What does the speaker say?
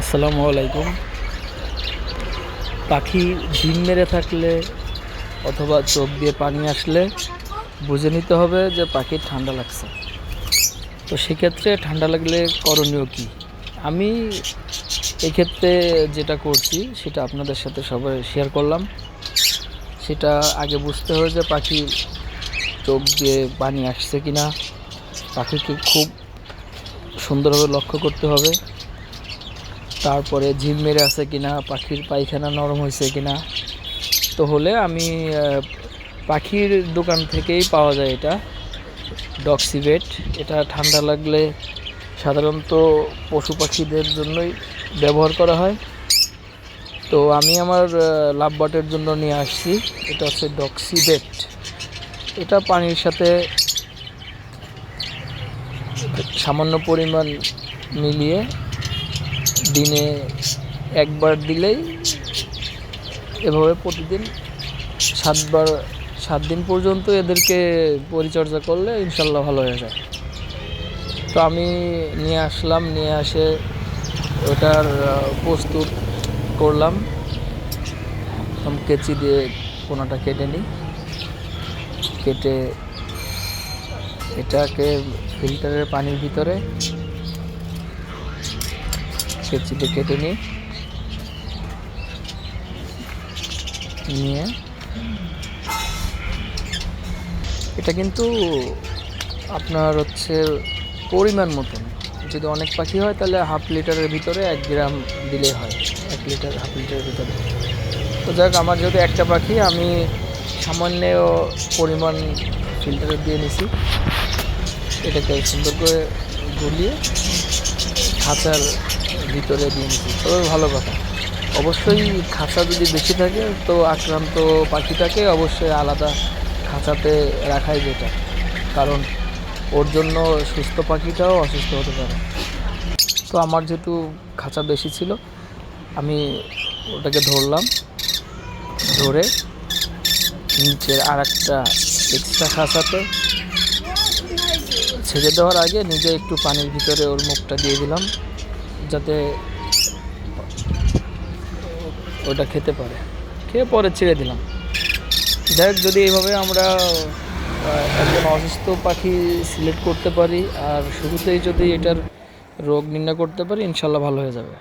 আসসালামু আলাইকুম। পাখি ডিম মেরে থাকলে অথবা চোখ দিয়ে পানি আসলে বুঝে নিতে হবে যে পাখির ঠান্ডা লাগছে। তো সেক্ষেত্রে ঠান্ডা লাগলে করণীয় কী? আমি এক্ষেত্রে যেটা করছি, সেটা আপনাদের সাথে সবাই শেয়ার করলাম। সেটা আগে বুঝতে হবে যে পাখি চোখ দিয়ে পানি আসছে কি না পাখিকে খুব সুন্দরভাবে লক্ষ্য করতে হবে। তারপরে ঝিম মেরে আছে কিনা, পাখির পায়খানা নরম হয়েছে কিনা, তো হলে আমি পাখির দোকান থেকেই পাওয়া যায় এটা, ডক্সিভেট। এটা ঠান্ডা লাগলে সাধারণত পশু পাখিদের জন্যই ব্যবহার করা হয়। তো আমি আমার লাভ লাভবাটের জন্য নিয়ে আসছি। এটা হচ্ছে ডক্সিভেট। এটা পানির সাথে সামান্য পরিমাণ মিলিয়ে দিনে একবার দিলেই এভাবে প্রতিদিন সাতবার সাত দিন পর্যন্ত এদেরকে পরিচর্যা করলে ইনশাল্লাহ ভালো হয়ে যায়। তো আমি নিয়ে আসলাম, নিয়ে আসে ওটার প্রস্তুত করলাম। কেচি দিয়ে কোনাটা কেটে নিই। কেটে এটাকে ফিল্টারের পানির ভিতরে কেচিতে কেটে নিই। নিয়ে। এটা কিন্তু আপনার হচ্ছে পরিমাণ মতন। যদি অনেক পাখি হয় তাহলে হাফ লিটারের ভিতরে এক গ্রাম দিলে হয়। এক লিটার, হাফ লিটারের ভিতরে। তো যাক, আমার যেহেতু একটা পাখি, আমি সামান্য পরিমাণ ফিল্টারে দিয়ে নিছি। এটাকে সুন্দর করে গুলিয়ে খাঁচার ভিতরে দিয়ে নিচ্ছি তবে ভালো কথা। অবশ্যই খাঁচা যদি বেশি থাকে, তো আক্রান্ত পাখিটাকে অবশ্যই আলাদা খাঁচাতে রাখাই যেটা কারণ ওর জন্য সুস্থ পাখিটাও অসুস্থ হতে পারে। তো আমার যেহেতু খাঁচা বেশি ছিল, আমি ওটাকে ধরলাম। ধরে নিচের আর একটা এক্সট্রা খাঁচাতে ছেড়ে দেওয়ার আগে নিজে একটু পানির ভিতরে ওর মুখটা দিয়ে দিলাম। যাতে ওটা খেতে পারে। খেয়ে পরে ছেড়ে দিলাম। যাই হোক, যদি এইভাবে আমরা একজন অসুস্থ পাখি সিলেক্ট করতে পারি, আর শুরুতেই যদি এটার রোগ নির্ণয় করতে পারি, ইনশাল্লাহ ভালো হয়ে যাবে।